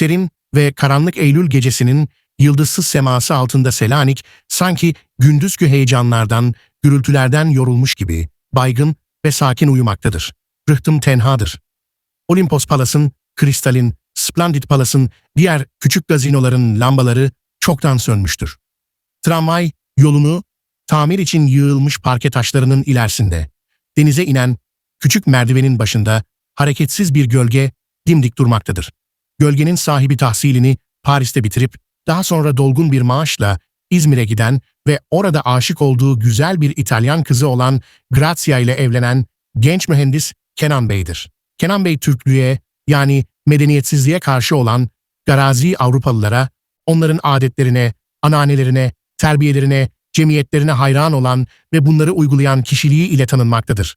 Serin ve karanlık Eylül gecesinin yıldızsız seması altında Selanik sanki gündüzkü heyecanlardan, gürültülerden yorulmuş gibi baygın ve sakin uyumaktadır. Rıhtım tenhadır. Olimpos Palas'ın, Kristal'in, Splendid Palas'ın, diğer küçük gazinoların lambaları çoktan sönmüştür. Tramvay yolunu tamir için yığılmış parke taşlarının ilerisinde, denize inen küçük merdivenin başında hareketsiz bir gölge dimdik durmaktadır. Gölgenin sahibi tahsilini Paris'te bitirip daha sonra dolgun bir maaşla İzmir'e giden ve orada aşık olduğu güzel bir İtalyan kızı olan Grazia ile evlenen genç mühendis Kenan Bey'dir. Kenan Bey Türklüğe yani medeniyetsizliğe karşı olan garazi Avrupalılara, onların adetlerine, ananelerine, terbiyelerine, cemiyetlerine hayran olan ve bunları uygulayan kişiliği ile tanınmaktadır.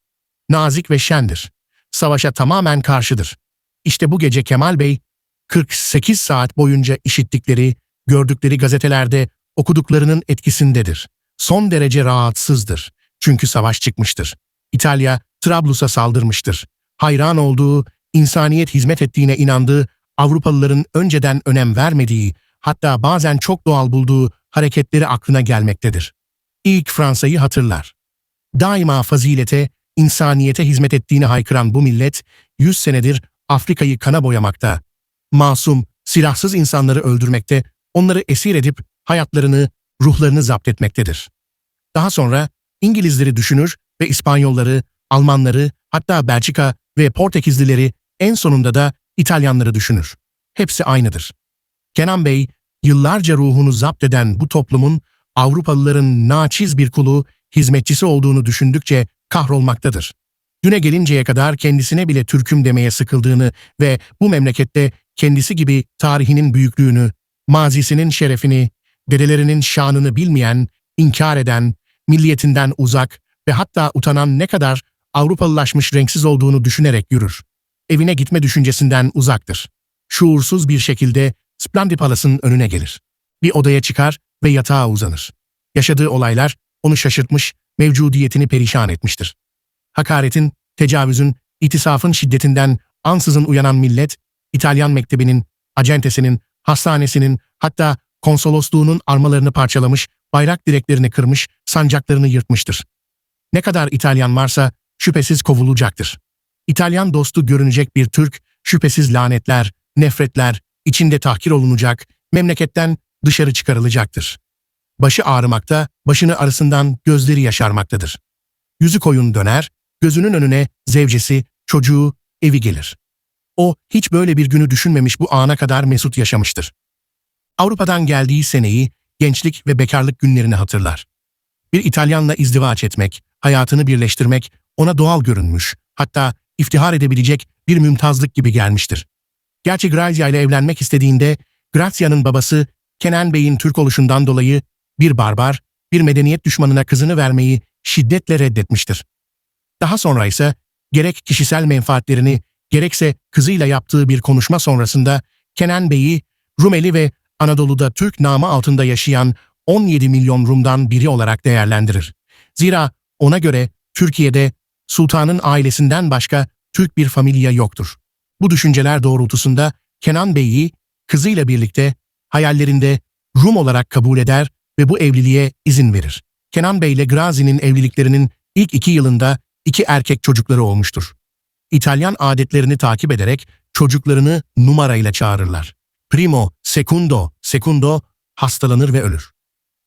Nazik ve şendir. Savaşa tamamen karşıdır. İşte bu gece Kemal Bey, 48 saat boyunca işittikleri, gördükleri gazetelerde okuduklarının etkisindedir. Son derece rahatsızdır. Çünkü savaş çıkmıştır. İtalya, Trablus'a saldırmıştır. Hayran olduğu, insaniyet hizmet ettiğine inandığı, Avrupalıların önceden önem vermediği, hatta bazen çok doğal bulduğu hareketleri aklına gelmektedir. İlk Fransa'yı hatırlar. Daima fazilete, insaniyete hizmet ettiğini haykıran bu millet, yüz senedir Afrika'yı kana boyamakta. Masum, silahsız insanları öldürmekte, onları esir edip hayatlarını, ruhlarını zapt etmektedir. Daha sonra İngilizleri düşünür ve İspanyolları, Almanları, hatta Belçika ve Portekizlileri, en sonunda da İtalyanları düşünür. Hepsi aynıdır. Kenan Bey, yıllarca ruhunu zapt eden bu toplumun Avrupalıların naçiz bir kulu, hizmetçisi olduğunu düşündükçe kahrolmaktadır. Düne gelinceye kadar kendisine bile Türk'üm demeye sıkıldığını ve bu memlekette kendisi gibi tarihinin büyüklüğünü, mazisinin şerefini, dedelerinin şanını bilmeyen, inkar eden, milliyetinden uzak ve hatta utanan ne kadar Avrupalılaşmış renksiz olduğunu düşünerek yürür. Evine gitme düşüncesinden uzaktır. Şuursuz bir şekilde Splendid Palace'ın önüne gelir. Bir odaya çıkar ve yatağa uzanır. Yaşadığı olaylar onu şaşırtmış, mevcudiyetini perişan etmiştir. Hakaretin, tecavüzün, itisafın şiddetinden ansızın uyanan millet, İtalyan mektebinin, acentesinin, hastanesinin, hatta konsolosluğunun armalarını parçalamış, bayrak direklerini kırmış, sancaklarını yırtmıştır. Ne kadar İtalyan varsa şüphesiz kovulacaktır. İtalyan dostu görünecek bir Türk, şüphesiz lanetler, nefretler, içinde tahkir olunacak, memleketten dışarı çıkarılacaktır. Başı ağrımakta, başını arasından gözleri yaşarmaktadır. Yüzü koyun döner, gözünün önüne zevcesi, çocuğu, evi gelir. O hiç böyle bir günü düşünmemiş bu ana kadar mesut yaşamıştır. Avrupa'dan geldiği seneyi, gençlik ve bekarlık günlerini hatırlar. Bir İtalyanla izdivaç etmek, hayatını birleştirmek ona doğal görünmüş, hatta iftihar edebilecek bir mümtazlık gibi gelmiştir. Gerçi Grazia ile evlenmek istediğinde, Grazia'nın babası Kenan Bey'in Türk oluşundan dolayı bir barbar, bir medeniyet düşmanına kızını vermeyi şiddetle reddetmiştir. Daha sonra ise gerek kişisel menfaatlerini gerekse kızıyla yaptığı bir konuşma sonrasında Kenan Bey'i Rumeli ve Anadolu'da Türk namı altında yaşayan 17 milyon Rum'dan biri olarak değerlendirir. Zira ona göre Türkiye'de sultanın ailesinden başka Türk bir familya yoktur. Bu düşünceler doğrultusunda Kenan Bey'i kızıyla birlikte hayallerinde Rum olarak kabul eder ve bu evliliğe izin verir. Kenan Bey ile Grazi'nin evliliklerinin ilk iki yılında iki erkek çocukları olmuştur. İtalyan adetlerini takip ederek çocuklarını numarayla çağırırlar. Primo, secundo, secundo hastalanır ve ölür.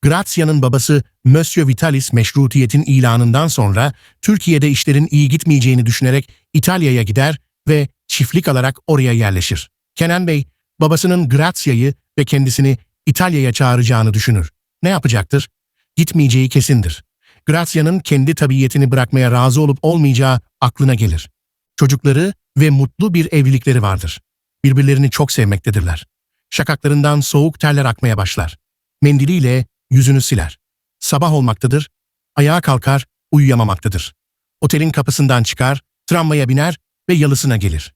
Grazia'nın babası Monsieur Vitalis meşrutiyetin ilanından sonra Türkiye'de işlerin iyi gitmeyeceğini düşünerek İtalya'ya gider ve çiftlik alarak oraya yerleşir. Kenan Bey, babasının Grazia'yı ve kendisini İtalya'ya çağıracağını düşünür. Ne yapacaktır? Gitmeyeceği kesindir. Grazia'nın kendi tabiyetini bırakmaya razı olup olmayacağı aklına gelir. Çocukları ve mutlu bir evlilikleri vardır. Birbirlerini çok sevmektedirler. Şakaklarından soğuk terler akmaya başlar. Mendiliyle yüzünü siler. Sabah olmaktadır, ayağa kalkar, uyuyamamaktadır. Otelin kapısından çıkar, tramvaya biner ve yalısına gelir.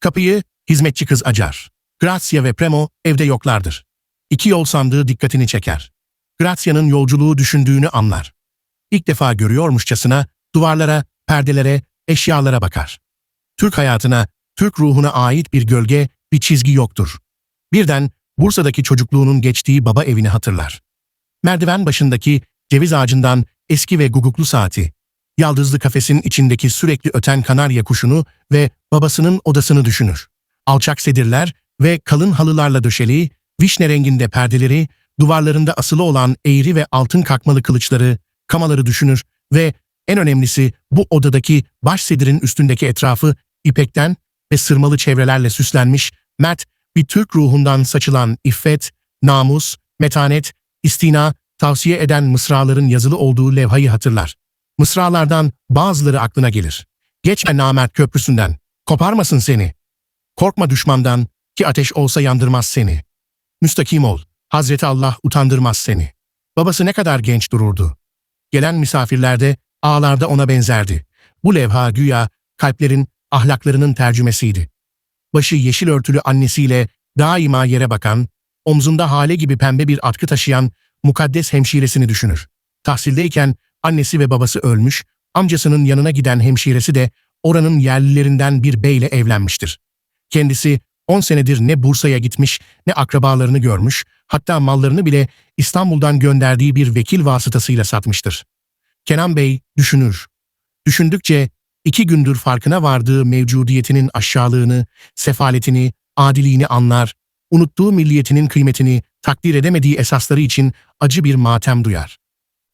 Kapıyı hizmetçi kız acar. Grazia ve Premo evde yoklardır. İki yol sandığı dikkatini çeker. Grazia'nın yolculuğu düşündüğünü anlar. İlk defa görüyormuşçasına duvarlara, perdelere, eşyalara bakar. Türk hayatına, Türk ruhuna ait bir gölge, bir çizgi yoktur. Birden Bursa'daki çocukluğunun geçtiği baba evini hatırlar. Merdiven başındaki ceviz ağacından eski ve guguklu saati, yaldızlı kafesin içindeki sürekli öten kanarya kuşunu ve babasının odasını düşünür. Alçak sedirler ve kalın halılarla döşeli, vişne renginde perdeleri, duvarlarında asılı olan eğri ve altın kakmalı kılıçları, kamaları düşünür ve en önemlisi bu odadaki baş sedirin üstündeki etrafı ipekten ve sırmalı çevrelerle süslenmiş, mert bir Türk ruhundan saçılan iffet, namus, metanet, istina, tavsiye eden mısraların yazılı olduğu levhayı hatırlar. Mısralardan bazıları aklına gelir. Geçme namert köprüsünden, koparmasın seni. Korkma düşmandan ki ateş olsa yandırmaz seni. Müstakim ol, Hazreti Allah utandırmaz seni. Babası ne kadar genç dururdu. Gelen misafirlerde, ağlarda ona benzerdi. Bu levha güya kalplerin, ahlaklarının tercümesiydi. Başı yeşil örtülü annesiyle daima yere bakan, omzunda hale gibi pembe bir atkı taşıyan mukaddes hemşiresini düşünür. Tahsildeyken annesi ve babası ölmüş, amcasının yanına giden hemşiresi de oranın yerlilerinden bir beyle evlenmiştir. Kendisi 10 senedir ne Bursa'ya gitmiş ne akrabalarını görmüş, hatta mallarını bile İstanbul'dan gönderdiği bir vekil vasıtasıyla satmıştır. Kenan Bey düşünür. Düşündükçe iki gündür farkına vardığı mevcudiyetinin aşağılığını, sefaletini, adiliğini anlar, unuttuğu milliyetinin kıymetini, takdir edemediği esasları için acı bir matem duyar.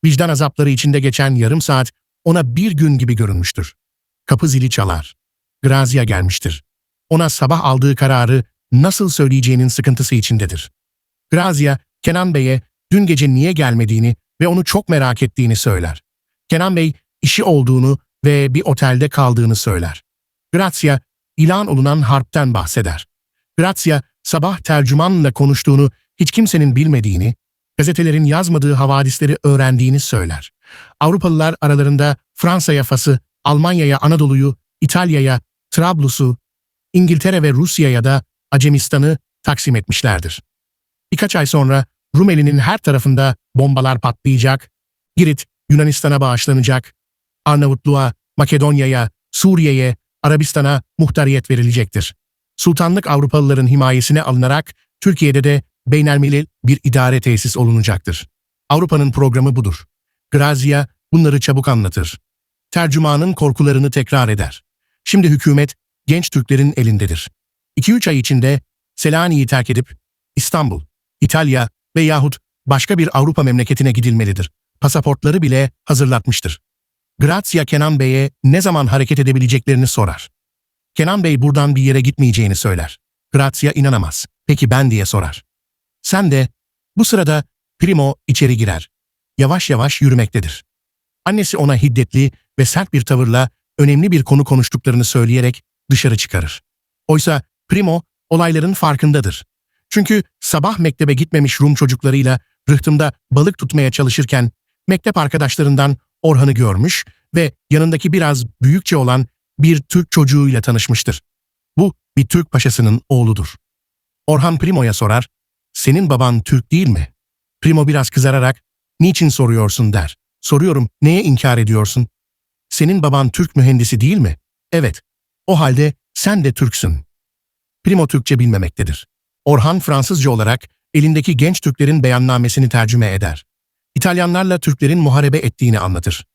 Vicdan azapları içinde geçen yarım saat ona bir gün gibi görünmüştür. Kapı zili çalar. Grazia gelmiştir. Ona sabah aldığı kararı nasıl söyleyeceğinin sıkıntısı içindedir. Grazia, Kenan Bey'e dün gece niye gelmediğini ve onu çok merak ettiğini söyler. Kenan Bey, işi olduğunu ve bir otelde kaldığını söyler. Grazia, ilan olunan harpten bahseder. Grazia, sabah tercümanla konuştuğunu, hiç kimsenin bilmediğini, gazetelerin yazmadığı havadisleri öğrendiğini söyler. Avrupalılar aralarında Fransa'ya Fas'ı, Almanya'ya Anadolu'yu, İtalya'ya Trablus'u, İngiltere ve Rusya'ya da Acemistan'ı taksim etmişlerdir. Birkaç ay sonra Rumeli'nin her tarafında bombalar patlayacak, Girit Yunanistan'a bağışlanacak, Arnavutluğa, Makedonya'ya, Suriye'ye, Arabistan'a muhtariyet verilecektir. Sultanlık Avrupalıların himayesine alınarak Türkiye'de de beynelmilel bir idare tesis olunacaktır. Avrupa'nın programı budur. Grazia bunları çabuk anlatır. Tercümanın korkularını tekrar eder. Şimdi hükümet genç Türklerin elindedir. 2-3 ay içinde Selanik'i terk edip İstanbul, İtalya veyahut başka bir Avrupa memleketine gidilmelidir. Pasaportları bile hazırlatmıştır. Grazia Kenan Bey'e ne zaman hareket edebileceklerini sorar. Kenan Bey buradan bir yere gitmeyeceğini söyler. Grazia inanamaz. Peki ben diye sorar. Sen de bu sırada Primo içeri girer. Yavaş yavaş yürümektedir. Annesi ona hiddetli ve sert bir tavırla önemli bir konu konuştuklarını söyleyerek dışarı çıkarır. Oysa Primo olayların farkındadır. Çünkü sabah mektebe gitmemiş Rum çocuklarıyla rıhtımda balık tutmaya çalışırken mektep arkadaşlarından Orhan'ı görmüş ve yanındaki biraz büyükçe olan bir Türk çocuğuyla tanışmıştır. Bu bir Türk paşasının oğludur. Orhan Primo'ya sorar, senin baban Türk değil mi? Primo biraz kızararak, niçin soruyorsun der. Soruyorum, neye inkar ediyorsun? Senin baban Türk mühendisi değil mi? Evet. O halde sen de Türksün. Primo Türkçe bilmemektedir. Orhan Fransızca olarak elindeki genç Türklerin beyannamesini tercüme eder. İtalyanlarla Türklerin muharebe ettiğini anlatır.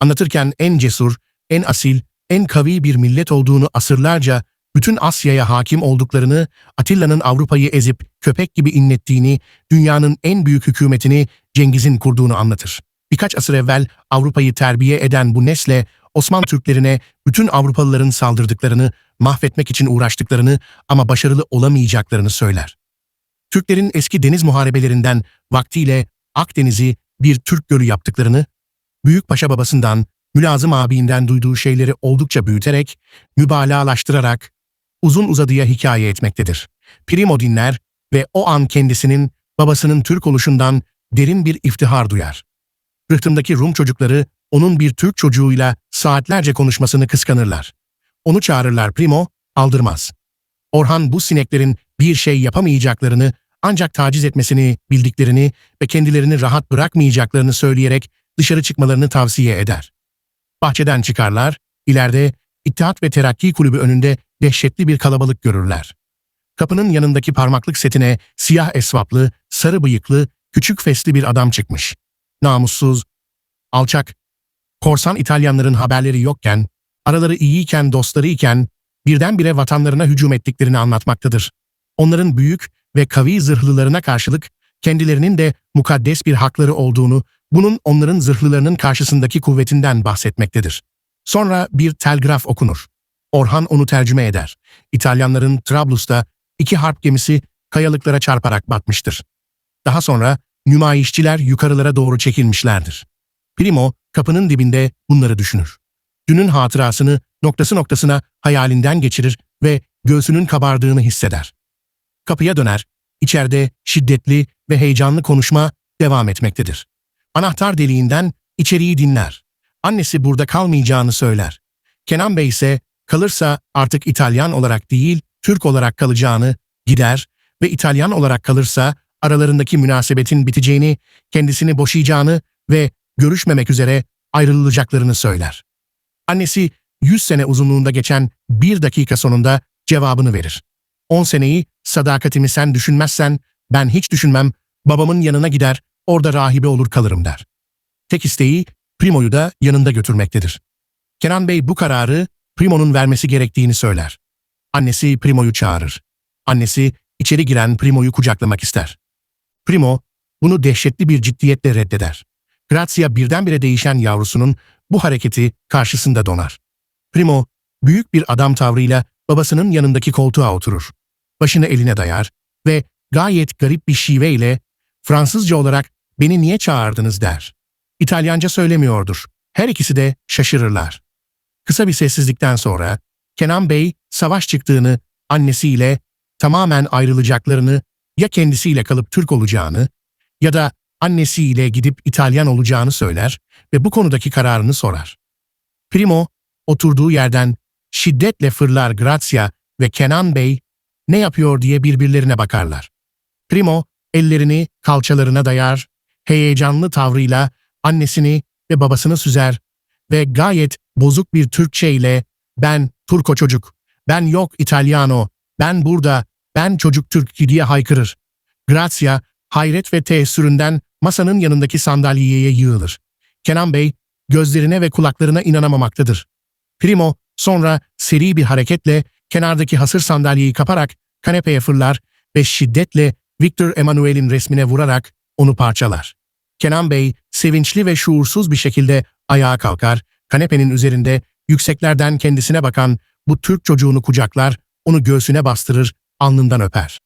Anlatırken en cesur, en asil, en kavi bir millet olduğunu asırlarca bütün Asya'ya hakim olduklarını, Atilla'nın Avrupa'yı ezip köpek gibi inlettiğini, dünyanın en büyük hükümetini Cengiz'in kurduğunu anlatır. Birkaç asır evvel Avrupa'yı terbiye eden bu nesle Osmanlı Türklerine bütün Avrupalıların saldırdıklarını, mahvetmek için uğraştıklarını ama başarılı olamayacaklarını söyler. Türklerin eski deniz muharebelerinden vaktiyle Akdeniz'i bir Türk gölü yaptıklarını, Büyük Paşa babasından, Mülazım abiinden duyduğu şeyleri oldukça büyüterek, mübalağalaştırarak, uzun uzadıya hikaye etmektedir. Primo dinler ve o an kendisinin, babasının Türk oluşundan derin bir iftihar duyar. Rıhtımdaki Rum çocukları onun bir Türk çocuğuyla saatlerce konuşmasını kıskanırlar. Onu çağırırlar Primo, aldırmaz. Orhan bu sineklerin bir şey yapamayacaklarını, ancak taciz etmesini bildiklerini ve kendilerini rahat bırakmayacaklarını söyleyerek dışarı çıkmalarını tavsiye eder. Bahçeden çıkarlar, ileride İttihat ve Terakki Kulübü önünde dehşetli bir kalabalık görürler. Kapının yanındaki parmaklık setine siyah esvaplı, sarı bıyıklı, küçük fesli bir adam çıkmış. Namussuz, alçak, korsan İtalyanların haberleri yokken, araları iyiyken, dostları iken, birdenbire vatanlarına hücum ettiklerini anlatmaktadır. Onların büyük ve kavi zırhlılarına karşılık kendilerinin de mukaddes bir hakları olduğunu, bunun onların zırhlılarının karşısındaki kuvvetinden bahsetmektedir. Sonra bir telgraf okunur. Orhan onu tercüme eder. İtalyanların Trablus'ta iki harp gemisi kayalıklara çarparak batmıştır. Daha sonra nümayişçiler yukarılara doğru çekilmişlerdir. Primo kapının dibinde bunları düşünür. Dünün hatırasını noktası noktasına hayalinden geçirir ve göğsünün kabardığını hisseder. Kapıya döner, içeride şiddetli ve heyecanlı konuşma devam etmektedir. Anahtar deliğinden içeriği dinler. Annesi burada kalmayacağını söyler. Kenan Bey ise kalırsa artık İtalyan olarak değil, Türk olarak kalacağını, gider ve İtalyan olarak kalırsa aralarındaki münasebetin biteceğini, kendisini boşayacağını ve görüşmemek üzere ayrılacaklarını söyler. Annesi 100 sene uzunluğunda geçen bir dakika sonunda cevabını verir. 10 seneyi sadakatimi sen düşünmezsen ben hiç düşünmem, babamın yanına gider, orada rahibe olur kalırım der. Tek isteği Primo'yu da yanında götürmektedir. Kenan Bey bu kararı Primo'nun vermesi gerektiğini söyler. Annesi Primo'yu çağırır. Annesi içeri giren Primo'yu kucaklamak ister. Primo bunu dehşetli bir ciddiyetle reddeder. Grazia birdenbire değişen yavrusunun bu hareketi karşısında donar. Primo büyük bir adam tavrıyla babasının yanındaki koltuğa oturur. Başını eline dayar ve gayet garip bir şiveyle Fransızca olarak beni niye çağırdınız der. İtalyanca söylemiyordur. Her ikisi de şaşırırlar. Kısa bir sessizlikten sonra Kenan Bey savaş çıktığını annesiyle tamamen ayrılacaklarını ya kendisiyle kalıp Türk olacağını ya da annesiyle gidip İtalyan olacağını söyler ve bu konudaki kararını sorar. Primo oturduğu yerden şiddetle fırlar Grazia ve Kenan Bey ne yapıyor diye birbirlerine bakarlar. Primo ellerini kalçalarına dayar, heyecanlı tavrıyla annesini ve babasını süzer ve gayet bozuk bir Türkçe ile ben Turko çocuk, ben yok İtalyano, ben burada, ben çocuk Türk diye haykırır. Grazia hayret ve teessüründen masanın yanındaki sandalyeye yığılır. Kenan Bey gözlerine ve kulaklarına inanamamaktadır. Primo sonra seri bir hareketle kenardaki hasır sandalyeyi kaparak kanepeye fırlar ve şiddetle Victor Emanuel'in resmine vurarak onu parçalar. Kenan Bey sevinçli ve şuursuz bir şekilde ayağa kalkar, kanepenin üzerinde yükseklerden kendisine bakan bu Türk çocuğunu kucaklar, onu göğsüne bastırır, alnından öper.